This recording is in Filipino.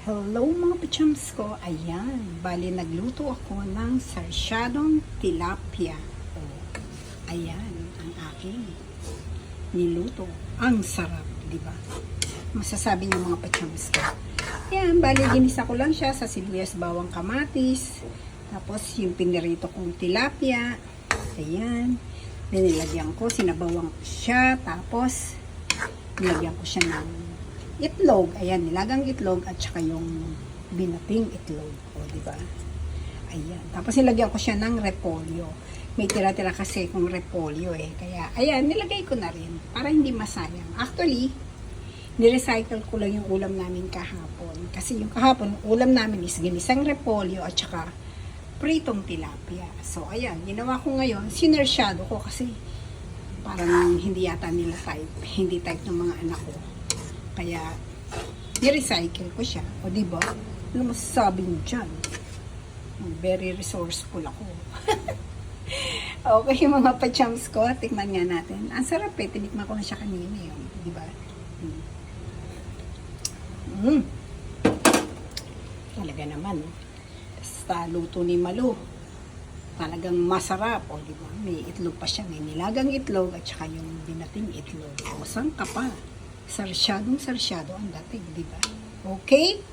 Hello mga pachams ko. Ayan, bali nagluto ako ng sarsyadong tilapia. O, ayan, ang aking niluto. Ang sarap, di ba? Masasabi niyo mga pachams ko. Ayan, bali ginisa ko lang siya sa sibuyas, bawang kamatis. Tapos yung pinirito kong tilapia. Ayan. Nilagyan ko, sinabawang siya. Tapos, nilagyan ko siya ng itlog. Ayan, nilagang itlog at saka yung binating itlog. O, di ba? Ayan. Tapos nilagyan ko siya ng repolyo. May tira-tira kasi kung repolyo eh. Kaya, ayan, nilagay ko na rin para hindi masayang. Actually, nirecycle ko lang yung ulam namin kahapon. Kasi yung kahapon, ulam namin is ginisang repolyo at saka pritong tilapia. So, ayan, ginawa ko ngayon, sinersyado ko kasi parang hindi yata nila type. Hindi type ng mga anak ko. Kaya, ni-recycle ko siya. O, di ba? Ano masasabi niyo dyan? Very resourceful ako. okay, mga pachams ko, tikman nga natin. Ang sarap eh, tinikman ko na siya kanina yun. Di ba? Mm. Talaga naman. oh. Basta luto ni Malu. Talagang masarap. O, di ba? May itlog pa siya. May nilagang itlog at saka yung binating itlog. O, saan ka pa? Sarsyadong sarsyado ang dating, di ba? Okay?